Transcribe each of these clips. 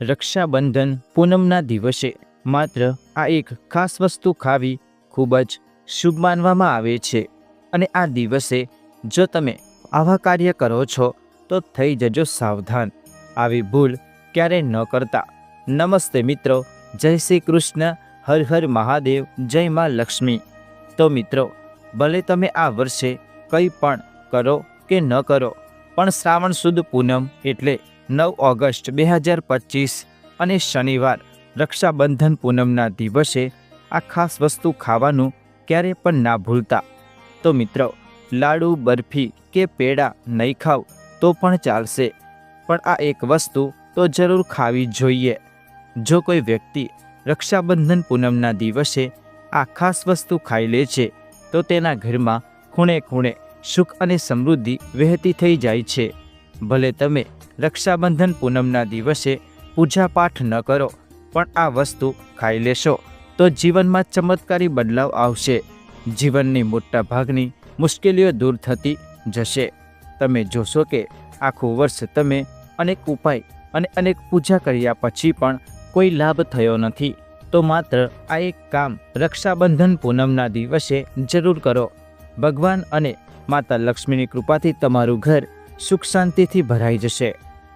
રક્ષાબંધન પૂનમના દિવસે માત્ર આ એક ખાસ વસ્તુ ખાવી ખૂબ જ શુભ માનવામાં આવે છે. અને આ દિવસે જો તમે આવા કાર્ય કરો છો, તો થઈ જજો સાવધાન. આવી ભૂલ ક્યારેય ન કરતા. નમસ્તે મિત્રો, જય શ્રી કૃષ્ણ, હર હર મહાદેવ, જય માં લક્ષ્મી. તો મિત્રો, ભલે તમે આ વર્ષે કંઈ પણ કરો કે ન કરો, પણ શ્રાવણ સુદ પૂનમ એટલે નવ ઓગસ્ટ બે હજાર પચીસ અને શનિવાર રક્ષાબંધન પૂનમના દિવસે આ ખાસ વસ્તુ ખાવાનું ક્યારે પણ ના ભૂલતા. તો મિત્રો, લાડુ, બરફી કે પેડા નહીં ખાવ તો પણ ચાલશે. પણ આ એક વસ્તુ તો જરૂર ખાવી જોઈએ. જો કોઈ વ્યક્તિ રક્ષાબંધન પૂનમના દિવસે આ ખાસ વસ્તુ ખાઈ લે છે, તો તેના ઘરમાં ખૂણે ખૂણે સુખ અને સમૃદ્ધિ વહેતી થઈ જાય છે. ભલે તમે રક્ષાબંધન પૂનમના દિવસે પૂજાપાઠ ન કરો, પણ આ વસ્તુ ખાઈ લેશો. તો જીવનમાં ચમત્કારી બદલાવ આવશે. જીવનની મોટા ભાગની મુશ્કેલીઓ દૂર થતી જશે. તમે જોશો કે આખું વર્ષ તમે અનેક ઉપાય અને અનેક પૂજા કર્યા પછી પણ કોઈ લાભ થયો નથી. તો માત્ર આ એક કામ રક્ષાબંધન પૂનમના દિવસે જરૂર કરો. ભગવાન અને માતા લક્ષ્મીની કૃપાથી તમારું ઘર સુખ શાંતિથી ભરાઈ જશે.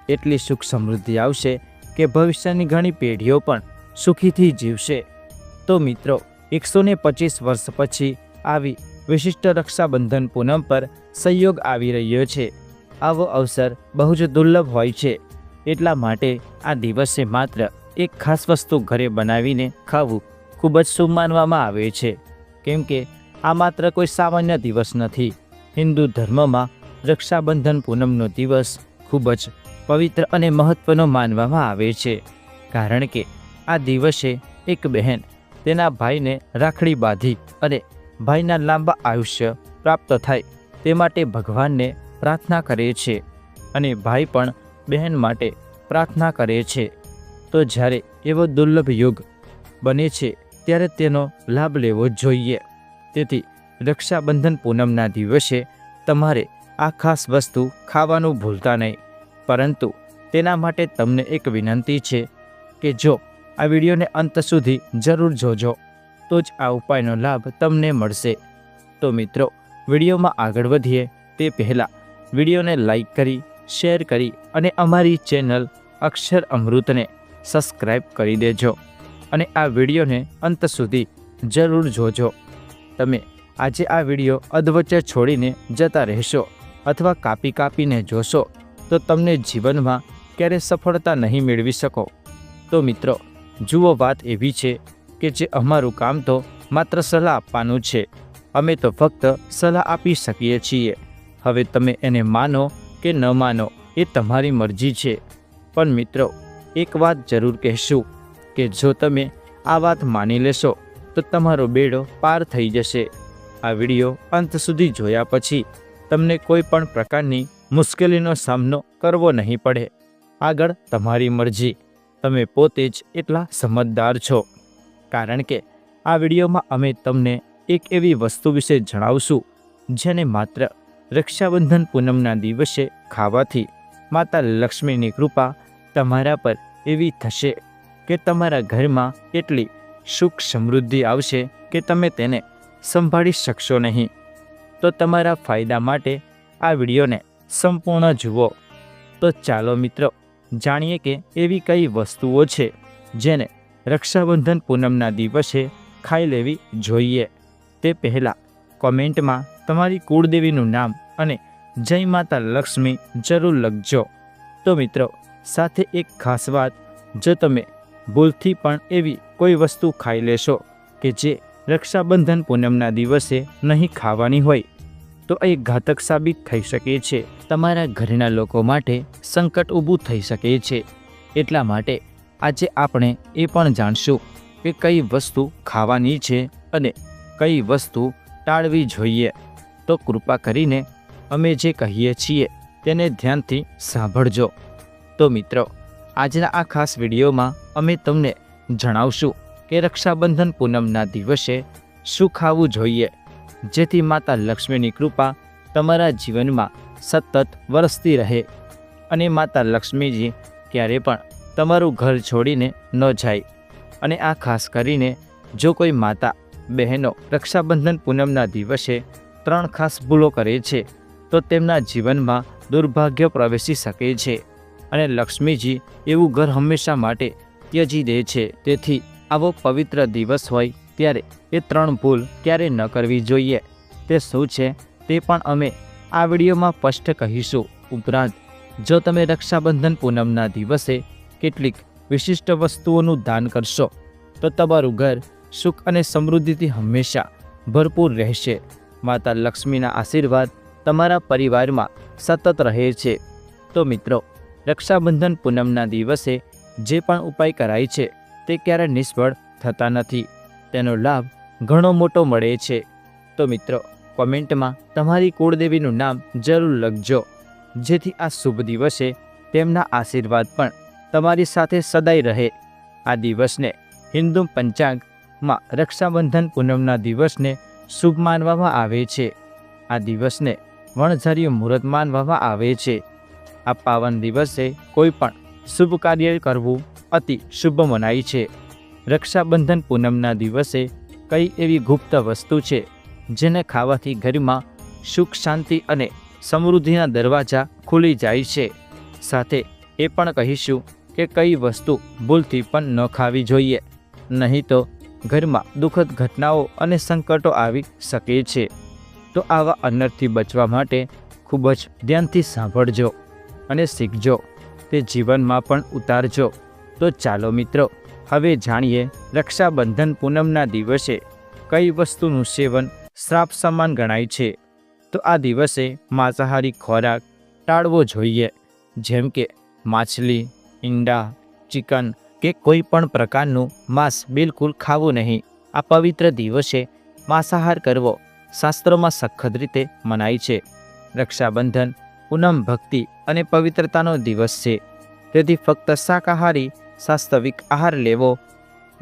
એટલી સુખ સમૃદ્ધિ આવશે કે ભવિષ્યની ઘણી પેઢીઓ પણ સુખીથી જીવશે. તો મિત્રો, એકસો પચીસ વર્ષ પછી આવી વિશિષ્ટ રક્ષાબંધન પૂનમ પર સંયોગ આવી રહ્યો છે. આવો અવસર બહુ જ દુર્લભ હોય છે. એટલા માટે આ દિવસે માત્ર એક ખાસ વસ્તુ ઘરે બનાવીને ખાવું ખૂબ જ શુભ માનવામાં આવે છે. કેમ કે આ માત્ર કોઈ સામાન્ય દિવસ નથી. હિન્દુ ધર્મમાં રક્ષાબંધન પૂનમનો દિવસ ખૂબ જ પવિત્ર અને મહત્ત્વનો માનવામાં આવે છે. કારણ કે આ દિવસે એક બહેન તેના ભાઈને રાખડી બાંધી અને ભાઈના લાંબા આયુષ્ય પ્રાપ્ત થાય તે માટે ભગવાનને પ્રાર્થના કરે છે અને ભાઈ પણ બહેન માટે પ્રાર્થના કરે છે. તો જ્યારે એવો દુર્લભ યુગ બને છે, ત્યારે તેનો લાભ લેવો જોઈએ. તેથી રક્ષાબંધન પૂનમના દિવસે તમારે આ ખાસ વસ્તુ ખાવાનું ભૂલતા નહીં. પરંતુ તેના માટે તમને એક વિનંતી છે કે જો આ વિડીયોને અંત સુધી જરૂર જોજો, તો જ આ ઉપાયનો લાભ તમને મળશે. તો મિત્રો, વિડીયોમાં આગળ વધીએ તે પહેલાં વિડીયોને લાઈક કરી, શેર કરી અને અમારી ચેનલ અક્ષર અમૃતને સબસ્ક્રાઈબ કરી દેજો અને આ વિડીયોને અંત સુધી જરૂર જોજો. તમે આજે આ વીડિયો અધવચ્ચે છોડીને જતા રહેશો અથવા કાપી કાપીને જોશો તો તમને જીવનમાં ક્યારે સફળતા નહીં મેળવી શકો? તો મિત્રો, જુઓ વાત એવી છે કે જે અમારું કામ તો માત્ર સલાહ આપવાનું છે. અમે તો ફક્ત સલાહ આપી શકીએ છીએ. હવે તમે એને માનો કે ન માનો, એ તમારી મરજી છે. પણ મિત્રો, એક વાત જરૂર કહેશું કે જો તમે આ વાત માની લેશો, તો તમારો બેડો પાર થઈ જશે. આ વીડિયો અંત સુધી જોયા પછી તમને કોઈ પણ પ્રકારની મુશ્કેલીનો સામનો કરવો નહીં પડે. આગળ તમારી મરજી. તમે પોતે જ એટલા સમજદાર છો. કારણ કે આ વિડીયોમાં અમે તમને એક એવી વસ્તુ વિશે જણાવશું, જેને માત્ર રક્ષાબંધન પૂનમના દિવસે ખાવાથી માતા લક્ષ્મીની કૃપા તમારા પર એવી થશે કે તમારા ઘરમાં એટલી સુખ સમૃદ્ધિ આવશે કે તમે તેને સંભાળી શકશો નહીં. તો તમારા ફાયદા માટે આ વિડીયોને સંપૂર્ણ જુઓ. તો ચાલો મિત્રો, જાણીએ કે એવી કઈ વસ્તુઓ છે જેને રક્ષાબંધન પૂનમના દિવસે ખાઈ લેવી જોઈએ. તે પહેલાં કોમેન્ટમાં તમારી કુળદેવીનું નામ અને જય માતા લક્ષ્મી જરૂર લખજો. તો મિત્રો, સાથે એક ખાસ વાત, જો તમે ભૂલથી પણ એવી કોઈ વસ્તુ ખાઈ લેશો કે જે રક્ષાબંધન પૂનમના દિવસે નહીં ખાવાની હોય તો એ ઘાતક સાબિત થઈ શકે છે. તમારા ઘરના લોકો માટે સંકટ ઊભું થઈ શકે છે. એટલા માટે આજે આપણે એ પણ જાણશું કે કઈ વસ્તુ ખાવાની છે અને કઈ વસ્તુ ટાળવી જોઈએ. તો કૃપા કરીને અમે જે કહીએ છીએ તેને ધ્યાનથી સાંભળજો. તો મિત્રો, આજના આ ખાસ વિડીયોમાં અમે તમને જણાવશું કે રક્ષાબંધન પૂનમના દિવસે શું ખાવું જોઈએ? જેથી માતા લક્ષ્મીની કૃપા તમારા જીવનમાં સતત વરસતી રહે અને માતા લક્ષ્મીજી ક્યારે પણ તમારું ઘર છોડીને ન જાય. અને આ ખાસ કરીને જો કોઈ માતા, બહેનો રક્ષાબંધન પૂનમના દિવસે ત્રણ ખાસ ભૂલો કરે છે, તો તેમના જીવનમાં દુર્ભાગ્ય પ્રવેશી શકે છે અને લક્ષ્મીજી એવું ઘર હંમેશા માટે ત્યજી દે છે. તેથી આવો પવિત્ર દિવસ હોય ત્યારે એ ત્રણ ભૂલ ક્યારે ન કરવી જોઈએ. તે શું છે તે પણ અમે આ વિડીયોમાં સ્પષ્ટ કહીશું. ઉપરાંત, જો તમે રક્ષાબંધન પૂનમના દિવસે કેટલીક વિશિષ્ટ વસ્તુઓનું દાન કરશો, તો તમારું ઘર સુખ અને સમૃદ્ધિથી હંમેશા ભરપૂર રહેશે. માતા લક્ષ્મીના આશીર્વાદ તમારા પરિવારમાં સતત રહે છે. તો મિત્રો, રક્ષાબંધન પૂનમના દિવસે જે પણ ઉપાય કરાય છે, તે ક્યારેય નિષ્ફળ થતા નથી? તેનો લાભ ઘણો મોટો મળે છે. તો મિત્રો, કોમેન્ટમાં તમારી કુળદેવીનું નામ જરૂર લખજો. જેથી આ શુભ દિવસે તેમના આશીર્વાદ પણ તમારી સાથે સદાય રહે. આ દિવસને હિન્દુ પંચાંગમાં રક્ષાબંધન પૂનમના દિવસને શુભ માનવામાં આવે છે. આ દિવસને વણઝારીયું મુહૂર્ત માનવામાં આવે છે. આ પાવન દિવસે કોઈ પણ શુભ કાર્ય કરવું અતિ શુભ મનાય છે. રક્ષાબંધન પૂનમના દિવસે કઈ એવી ગુપ્ત વસ્તુ છે જેને ખાવાથી ઘરમાં સુખ, શાંતિ અને સમૃદ્ધિના દરવાજા ખુલી જાય છે? સાથે એ પણ કહીશું કે કઈ વસ્તુ ભૂલથી પણ ન ખાવી જોઈએ. નહીં તો ઘરમાં દુઃખદ ઘટનાઓ અને સંકટો આવી શકે છે. તો આવા અનર્થથી બચવા માટે ખૂબ જ ધ્યાનથી સાંભળજો અને શીખજો. તે જીવનમાં પણ ઉતારજો. તો ચાલો મિત્રો હવે જાણીએ, રક્ષાબંધન પૂનમના દિવસે કઈ વસ્તુનું સેવન શ્રાપ સમાન ગણાય છે? તો આ દિવસે માંસાહારી ખોરાક ટાળવો જોઈએ, જેમ કે માછલી, ઈંડા, ચિકન કે કોઈ પણ પ્રકારનું માંસ બિલકુલ ખાવું નહીં. આ પવિત્ર દિવસે માંસાહાર કરવો શાસ્ત્રોમાં સખત રીતે મનાય છે. રક્ષાબંધન, પૂનમ ભક્તિ અને પવિત્રતાનો દિવસ છે. તેથી ફક્ત શાકાહારી વાસ્તવિક આહાર લેવો.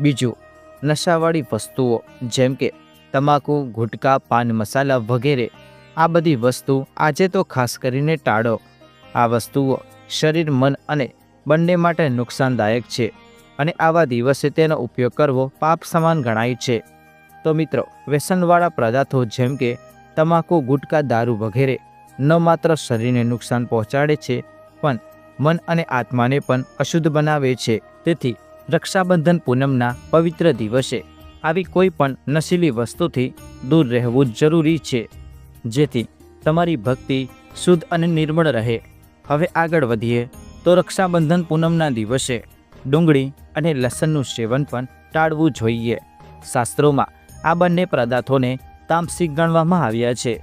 બીજું, નશાવાળી વસ્તુઓ, જેમ કે તમાકુ, ગુટકા, પાન મસાલા વગેરે, આ બધી વસ્તુ આજે તો ખાસ કરીને ટાળો. આ વસ્તુઓ શરીર, મન અને બંને માટે નુકસાનદાયક છે અને આવા દિવસે તેનો ઉપયોગ કરવો પાપ સમાન ગણાય છે. તો મિત્રો, વ્યસનવાળા પદાર્થો જેમ કે તમાકુ, ગુટકા, દારૂ વગેરે ન માત્ર શરીરને નુકસાન પહોંચાડે છે, પણ મન અને આત્માને પણ અશુદ્ધ બનાવે છે. તેથી રક્ષાબંધન પૂનમના પવિત્ર દિવસે આવી કોઈ પણ નશીલી વસ્તુથી દૂર રહેવું જરૂરી છે. જેથી તમારી ભક્તિ શુદ્ધ અને નિર્મળ રહે. હવે આગળ વધીએ તો રક્ષાબંધન પૂનમના દિવસે ડુંગળી અને લસણનું સેવન પણ ટાળવું જોઈએ. શાસ્ત્રોમાં આ બંને પદાર્થોને તામસિક ગણવામાં આવ્યા છે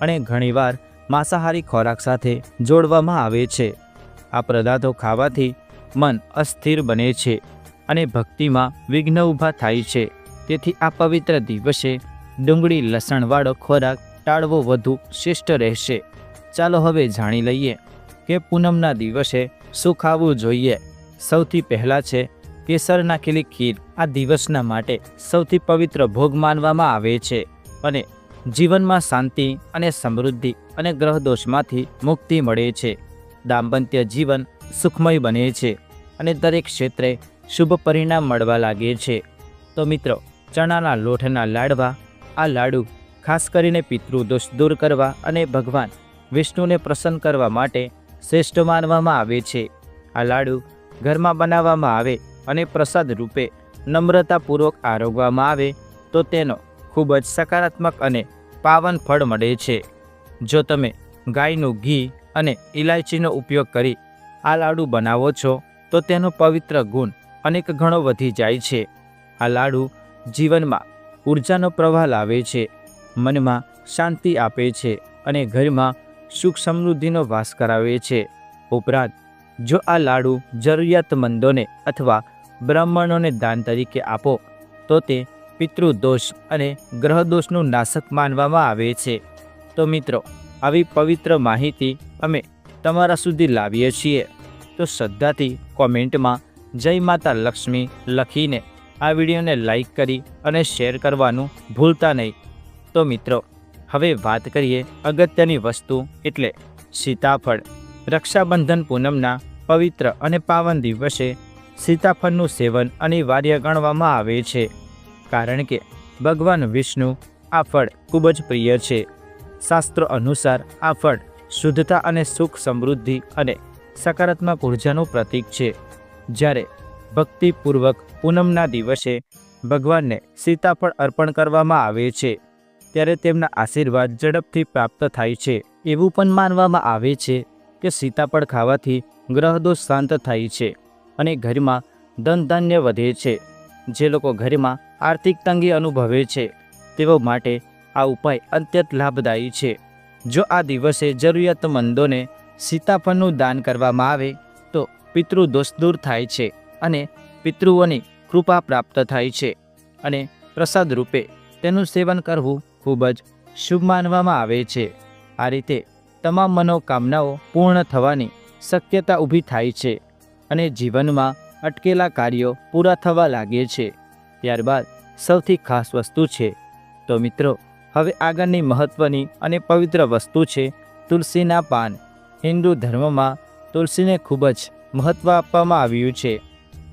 અને ઘણીવાર માંસાહારી ખોરાક સાથે જોડવામાં આવે છે. આ પદાર્થો ખાવાથી મન અસ્થિર બને છે અને ભક્તિમાં વિઘ્ન ઊભા થાય છે. તેથી આ પવિત્ર દિવસે ડુંગળી લસણવાળો ખોરાક ટાળવો વધુ શ્રેષ્ઠ રહેશે. ચાલો હવે જાણી લઈએ કે પૂનમના દિવસે શું ખાવું જોઈએ. સૌથી પહેલાં છે કેસર નાખેલી ખીર. આ દિવસના માટે સૌથી પવિત્ર ભોગ માનવામાં આવે છે અને જીવનમાં શાંતિ અને સમૃદ્ધિ અને ગ્રહદોષમાંથી મુક્તિ મળે છે. દાંપત્ય જીવન સુખમય બને છે અને દરેક ક્ષેત્રે શુભ પરિણામ મળવા લાગે છે. તો મિત્રો, ચણાના લોટના લાડવા, આ લાડુ ખાસ કરીને પિતૃદોષ દૂર કરવા અને ભગવાન વિષ્ણુને પ્રસન્ન કરવા માટે શ્રેષ્ઠ માનવામાં આવે છે. આ લાડુ ઘરમાં બનાવવામાં આવે અને પ્રસાદ રૂપે નમ્રતાપૂર્વક આરોગવામાં આવે તો તેનો ખૂબ જ સકારાત્મક અને પાવન ફળ મળે છે. જો તમે ગાયનું ઘી અને ઇલાયચીનો ઉપયોગ કરી આ લાડુ બનાવો છો, તો તેનો પવિત્ર ગુણ અનેક ગણો વધી જાય છે. આ લાડુ જીવનમાં ઉર્જાનો પ્રવાહ લાવે છે, મનમાં શાંતિ આપે છે અને ઘરમાં સુખ સમૃદ્ધિનો વાસ કરાવે છે. ઉપરાંત, જો આ લાડુ જરૂરિયાતમંદોને અથવા બ્રાહ્મણોને દાન તરીકે આપો, તો તે પિતૃદોષ અને ગ્રહદોષનું નાશક માનવામાં આવે છે. તો મિત્રો, આવી પવિત્ર માહિતી અમે તમારા સુધી લાવીએ છીએ. તો શ્રદ્ધાથી કોમેન્ટમાં જય માતા લક્ષ્મી લખીને આ વિડીયોને લાઈક કરી અને શેર કરવાનું ભૂલતા નહીં. તો મિત્રો, હવે વાત કરીએ અગત્યની વસ્તુ એટલે સીતાફળ. રક્ષાબંધન પૂનમના પવિત્ર અને પાવન દિવસે સીતાફળનું સેવન અનિવાર્ય ગણવામાં આવે છે. કારણ કે ભગવાન વિષ્ણુ આ ફળ ખૂબ જ પ્રિય છે. શાસ્ત્રો અનુસાર આ ફળ શુદ્ધતા અને સુખ સમૃદ્ધિ અને સકારાત્મક ઉર્જાનું પ્રતીક છે. જ્યારે ભક્તિપૂર્વક પૂનમના દિવસે ભગવાનને સીતાફળ અર્પણ કરવામાં આવે છે, ત્યારે તેમના આશીર્વાદ ઝડપથી પ્રાપ્ત થાય છે. એવું પણ માનવામાં આવે છે કે સીતાફળ ખાવાથી ગ્રહદોષ શાંત થાય છે અને ઘરમાં ધન ધાન્ય વધે છે. જે લોકો ઘરમાં આર્થિક તંગી અનુભવે છે, તેઓ માટે આ ઉપાય અત્યંત લાભદાયી છે. જો આ દિવસે જરૂરિયાતમંદોને સીતાફળનું દાન કરવામાં આવે, તો પિતૃદોષ દૂર થાય છે અને પિતૃઓની કૃપા પ્રાપ્ત થાય છે અને પ્રસાદ રૂપે તેનું સેવન કરવું ખૂબ જ શુભ માનવામાં આવે છે. આ રીતે તમામ મનોકામનાઓ પૂર્ણ થવાની શક્યતા ઊભી થાય છે અને જીવનમાં અટકેલા કાર્યો પૂરા થવા લાગે છે. ત્યારબાદ સૌથી ખાસ વસ્તુ છે. તો મિત્રો હવે આગળની મહત્ત્વની અને પવિત્ર વસ્તુ છે તુલસીના પાન. હિન્દુ ધર્મમાં તુલસીને ખૂબ જ મહત્ત્વ આપવામાં આવ્યું છે.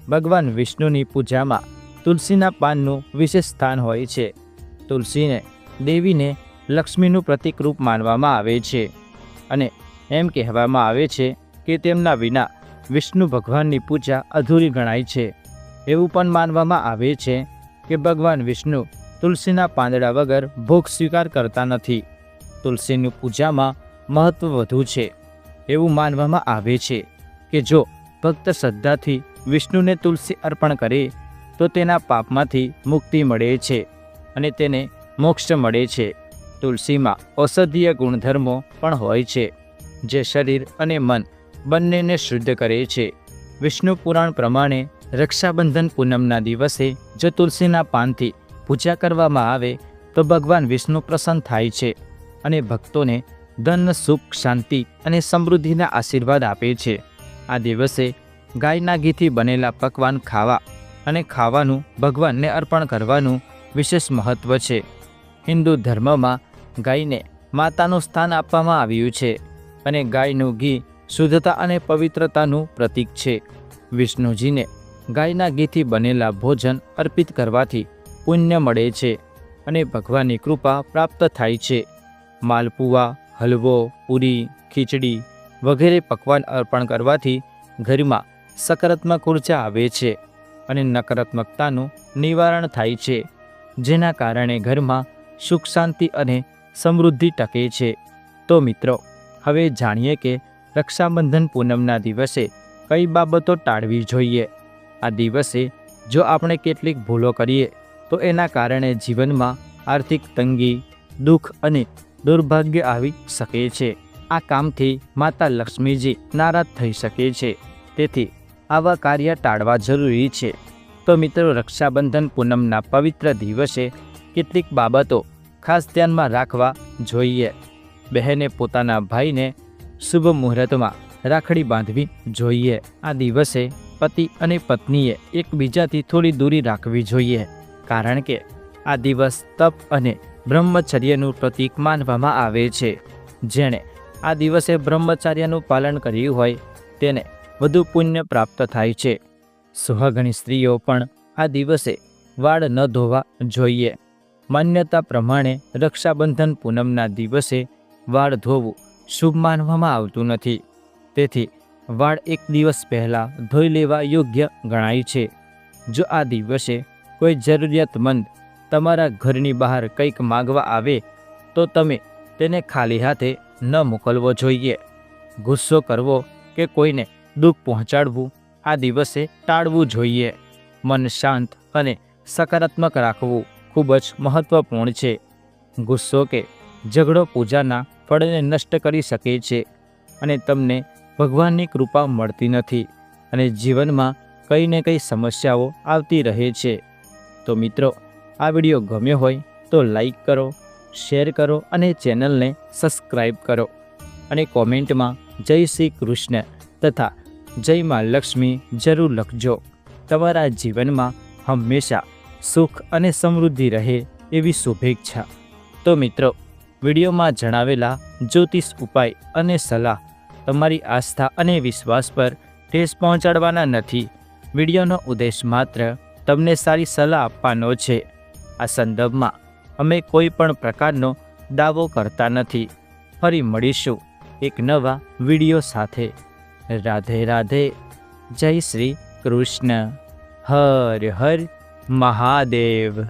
ભગવાન વિષ્ણુની પૂજામાં તુલસીના પાનનું વિશેષ સ્થાન હોય છે. તુલસીને દેવીને લક્ષ્મીનું પ્રતિકરૂપ માનવામાં આવે છે અને એમ કહેવામાં આવે છે કે તેમના વિના વિષ્ણુ ભગવાનની પૂજા અધૂરી ગણાય છે. એવું પણ માનવામાં આવે છે કે ભગવાન વિષ્ણુ તુલસીના પાંદડા વગર ભોગ સ્વીકાર કરતા નથી. તુલસીની પૂજામાં મહત્ત્વ વધુ છે. એવું માનવામાં આવે છે કે જો ભક્ત શ્રદ્ધાથી વિષ્ણુને તુલસી અર્પણ કરે, તો તેના પાપમાંથી મુક્તિ મળે છે અને તેને મોક્ષ મળે છે. તુલસીમાં ઔષધીય ગુણધર્મો પણ હોય છે, જે શરીર અને મન બંનેને શુદ્ધ કરે છે. વિષ્ણુ પુરાણ પ્રમાણે રક્ષાબંધન પૂનમના દિવસે જો તુલસીના પાનથી પૂજા કરવામાં આવે તો ભગવાન વિષ્ણુ પ્રસન્ન થાય છે અને ભક્તોને ધન, સુખ, શાંતિ અને સમૃદ્ધિના આશીર્વાદ આપે છે. આ દિવસે ગાયના ઘીથી બનેલા પકવાન ખાવા અને ખાવાનું ભગવાનને અર્પણ કરવાનું વિશેષ મહત્ત્વ છે. હિન્દુ ધર્મમાં ગાયને માતાનું સ્થાન આપવામાં આવ્યું છે અને ગાયનું ઘી શુદ્ધતા અને પવિત્રતાનું પ્રતીક છે. વિષ્ણુજીને ગાયના ઘીથી બનેલા ભોજન અર્પિત કરવાથી પુણ્ય મળે છે અને ભગવાનની કૃપા પ્રાપ્ત થાય છે. માલપુઆ, હલવો, પૂરી, ખીચડી વગેરે પકવાન અર્પણ કરવાથી ઘરમાં સકારાત્મક ઊર્જા આવે છે અને નકારાત્મકતાનું નિવારણ થાય છે, જેના કારણે ઘરમાં સુખ શાંતિ અને સમૃદ્ધિ ટકે છે. તો મિત્રો, હવે જાણીએ કે રક્ષાબંધન પૂનમના દિવસે કઈ બાબતો ટાળવી જોઈએ. આ દિવસે જો આપણે કેટલીક ભૂલો કરીએ તો એના કારણે જીવનમાં આર્થિક તંગી, દુઃખ અને દુર્ભાગ્ય આવી શકે છે. આ કામથી માતા લક્ષ્મીજી નારાજ થઈ શકે છે. તેથી આવા કાર્ય ટાળવા જરૂરી છે. તો મિત્રો, રક્ષાબંધન પૂનમના પવિત્ર દિવસે કેટલીક બાબતો ખાસ ધ્યાનમાં રાખવા જોઈએ. બહેને પોતાના ભાઈને શુભ મુહૂર્તમાં રાખડી બાંધવી જોઈએ. આ દિવસે પતિ અને પત્નીએ એકબીજાથી થોડી દૂરી રાખવી જોઈએ. કારણ કે આ દિવસ તપ અને બ્રહ્મચર્યનું પ્રતીક માનવામાં આવે છે. જેણે આ દિવસે બ્રહ્મચર્યનું પાલન કર્યું હોય, તેને વધુ પુણ્ય પ્રાપ્ત થાય છે. સુહાગણી સ્ત્રીઓ પણ આ દિવસે વાળ ન ધોવા જોઈએ. માન્યતા પ્રમાણે રક્ષાબંધન પૂનમના દિવસે વાળ ધોવું શુભ માનવામાં આવતું નથી. તેથી વાળ એક દિવસ પહેલાં ધોઈ લેવા યોગ્ય ગણાય છે. જો આ દિવસે કોઈ જરૂરિયાતમંદ તમારા ઘરની બહાર કંઈક માગવા આવે, તો તમે તેને ખાલી હાથે ન મોકલવો જોઈએ. ગુસ્સો કરવો કે કોઈને દુઃખ પહોંચાડવું, આ દિવસે ટાળવું જોઈએ. મન શાંત અને સકારાત્મક રાખવું ખૂબ જ મહત્વપૂર્ણ છે. ગુસ્સો કે ઝઘડો પૂજાના ફળને નષ્ટ કરી શકે છે અને તમને ભગવાનની કૃપા મળતી નથી અને જીવનમાં કંઈ ને કંઈ સમસ્યાઓ આવતી રહે છે. તો મિત્રો, આ વીડિયો ગમ્યો હોય તો લાઈક કરો શેર કરો અને ચેનલને સબસ્ક્રાઈબ કરો. અને કોમેન્ટમાં જય શ્રી કૃષ્ણ તથા જય મા લક્ષ્મી જરૂર લખજો. તમારા જીવનમાં હંમેશા સુખ અને સમૃદ્ધિ રહે એવી શુભેચ્છા. તો મિત્રો, વિડીયોમાં જણાવેલા જ્યોતિષ ઉપાય અને સલાહ તમારી આસ્થા અને વિશ્વાસ પર ઠેસ પહોંચાડવાના નથી. વિડીયોનો ઉદ્દેશ માત્ર તમને સારી સલાહ આપવાનો છે. આ સંદર્ભમાં અમે કોઈ પણ પ્રકારનો દાવો કરતા નથી. ફરી મળીશું એક નવા વીડિયો સાથે. રાધે રાધે. જય શ્રી કૃષ્ણ. હર હર મહાદેવ.